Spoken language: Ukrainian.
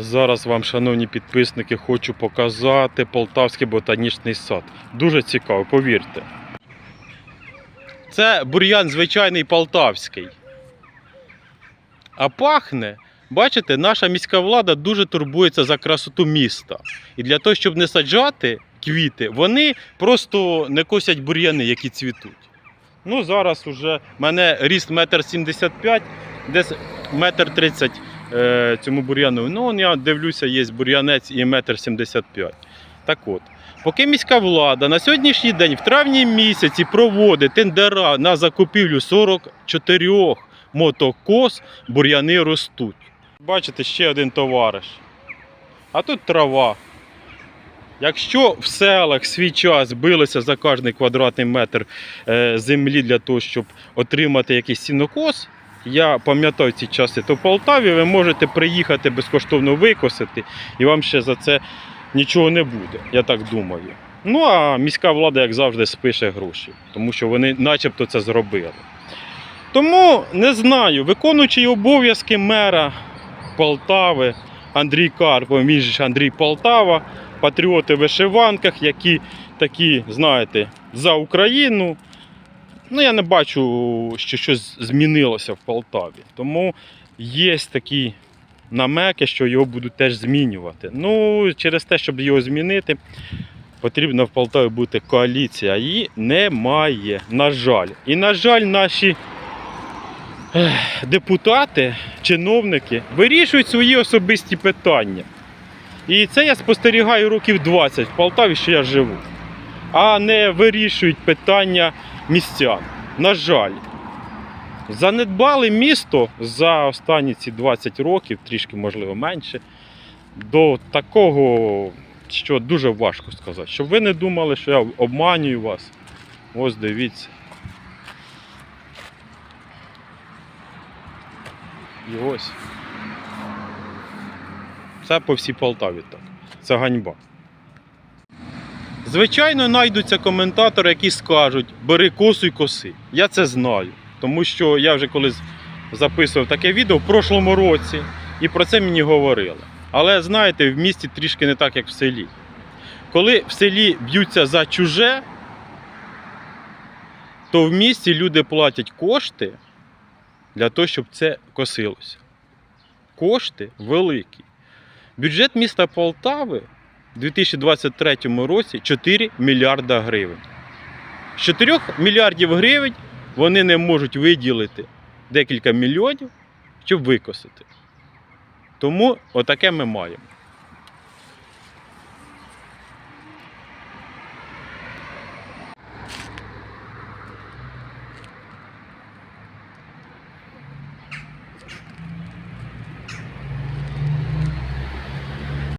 Зараз вам, шановні підписники, хочу показати Полтавський ботанічний сад. Дуже цікаво, повірте. Це бур'ян звичайний полтавський. А пахне, бачите, наша міська влада дуже турбується за красоту міста. І для того, щоб не саджати квіти, вони просто не косять бур'яни, які цвітуть. Ну, зараз уже в мене ріст метр сімдесят п'ять, десь метр тридцять цьому бур'яну. Ну, я дивлюся, є бур'янець і метр сімдесят п'ять. Так от, поки міська влада на сьогоднішній день, в травні місяці, проводить тендера на закупівлю 44 мотокос, бур'яни ростуть. Бачите, ще один товариш. А тут трава. Якщо в селах свій час билися за кожний квадратний метр е, землі для того, щоб отримати якийсь сінокос, я пам'ятаю ці часи, то в Полтаві ви можете приїхати безкоштовно викосити, і вам ще за це нічого не буде, я так думаю. Ну а міська влада, як завжди, спише гроші, тому що вони начебто це зробили. Тому не знаю, виконуючий обов'язки мера Полтави Андрій Карпов, він ж Андрій Полтава, патріоти в вишиванках, які такі, знаєте, за Україну. Ну, я не бачу, що щось змінилося в Полтаві. Тому є такі намеки, що його будуть теж змінювати. Ну, через те, щоб його змінити, потрібна в Полтаві бути коаліція. Її немає, на жаль. І, на жаль, наші депутати, чиновники вирішують свої особисті питання. І це я спостерігаю років 20 в Полтаві, що я живу. А не вирішують питання містян. На жаль. Занедбали місто за останні ці 20 років, трішки, можливо, менше, до такого, що дуже важко сказати. Щоб ви не думали, що я обманюю вас. Ось дивіться. І ось. Це по всій Полтаві так. Це ганьба. Звичайно, знайдуться коментатори, які скажуть, бери косу і коси. Я це знаю. Тому що я вже колись записував таке відео в прошлому році, і про це мені говорили. Але знаєте, в місті трішки не так, як в селі. Коли в селі б'ються за чуже, то в місті люди платять кошти для того, щоб це косилося. Кошти великі. Бюджет міста Полтави у 2023 році 4 мільярда гривень. З 4 мільярдів гривень вони не можуть виділити декілька мільйонів, щоб викосити. Тому отаке ми маємо.